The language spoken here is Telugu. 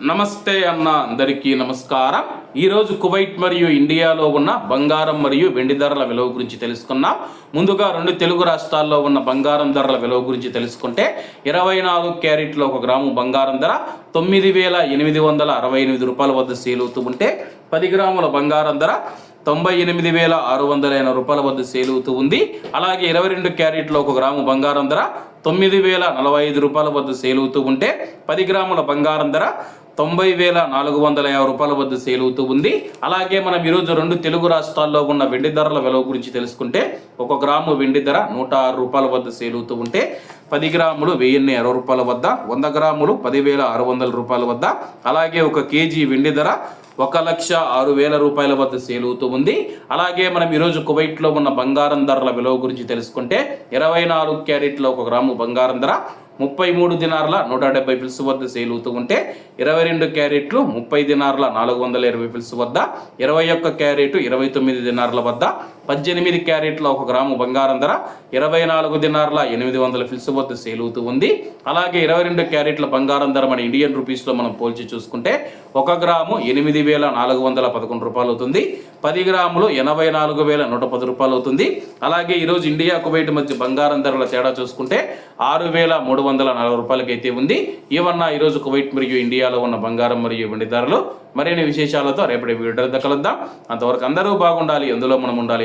నమస్తే అన్న అందరికీ నమస్కారం. ఈరోజు కువైట్ మరియు ఇండియాలో ఉన్న బంగారం మరియు వెండి ధరల విలువ గురించి తెలుసుకున్నాం ముందుగా రెండు తెలుగు రాష్ట్రాల్లో ఉన్న బంగారం ధరల విలువ గురించి తెలుసుకుంటే ఇరవై నాలుగు క్యారెట్లో ఒక గ్రాము బంగారం ధర తొమ్మిది వేల ఎనిమిది వందల అరవై ఎనిమిది రూపాయల వద్ద సేల్ అవుతూ ఉంటే పది గ్రాముల బంగారం ధర తొంభై ఎనిమిది వేల ఆరు వందల ఎనభై రూపాయల వద్ద సేల్ అవుతూ ఉంది. అలాగే ఇరవై రెండు క్యారెట్లో ఒక గ్రాము బంగారం ధర తొమ్మిది వేల నలభై ఐదు రూపాయల వద్ద సేల్ అవుతూ ఉంటే పది గ్రాముల బంగారం ధర తొంభై వేల నాలుగు వందల యాభై రూపాయల వద్ద సేల్ అవుతూ ఉంది. అలాగే మనం ఈరోజు రెండు తెలుగు రాష్ట్రాల్లో ఉన్న వెండి ధరల విలువ గురించి తెలుసుకుంటే ఒక గ్రాము వెండి ధర నూట ఆరు రూపాయల వద్ద సేల్ అవుతూ ఉంటే పది గ్రాములు వెయ్యిన్ని అరవై రూపాయల వద్ద వంద గ్రాములు పదివేల ఆరు వందల రూపాయల వద్ద అలాగే ఒక కేజీ వెండి ధర ఒక లక్ష ఆరు వేల రూపాయల వద్ద సేల్ అవుతూ ఉంది. అలాగే మనం ఈరోజు కువైట్లో ఉన్న బంగారం ధరల విలువ గురించి తెలుసుకుంటే ఇరవై నాలుగు క్యారెట్ల ఒక గ్రాము బంగారం ధర ముప్పై మూడు దినార్ల నూట డెబ్బై పిల్స్ వద్ద సేల్ అవుతూ ఉంటే ఇరవై రెండు క్యారెట్లు ముప్పై దినార్ల నాలుగు వందల ఇరవై పిల్స్ వద్ద ఇరవై ఒక్క క్యారెట్ ఇరవై తొమ్మిది దినార్ల వద్ద పద్దెనిమిది క్యారెట్ల ఒక గ్రాము బంగారం ధర ఇరవై నాలుగు దినార్ల ఎనిమిది వందల ఫిల్స్ వద్ద సేల్ అవుతూ ఉంది. అలాగే ఇరవై రెండు క్యారెట్ల బంగారం ధర మన ఇండియన్ రూపీస్లో మనం పోల్చి చూసుకుంటే ఒక గ్రాము ఎనిమిది వేల నాలుగు వందల పదకొండు రూపాయలు అవుతుంది. పది గ్రాములు ఎనభై నాలుగు వేల నూట పది రూపాయలు అవుతుంది. అలాగే ఈరోజు ఇండియా కువైట్ మధ్య బంగారం ధరల తేడా చూసుకుంటే ఆరు వేల మూడు వందల నలభై రూపాయలకి అయితే ఉంది. ఇవన్న ఈరోజు కువైట్ మరియు ఇండియాలో ఉన్న బంగారం మరియు వెండి ధరలు. మరిన్ని విశేషాలతో రేపటి వీడియో కలుద్దాం. అంతవరకు అందరూ బాగుండాలి ఎందులో మనం ఉండాలి.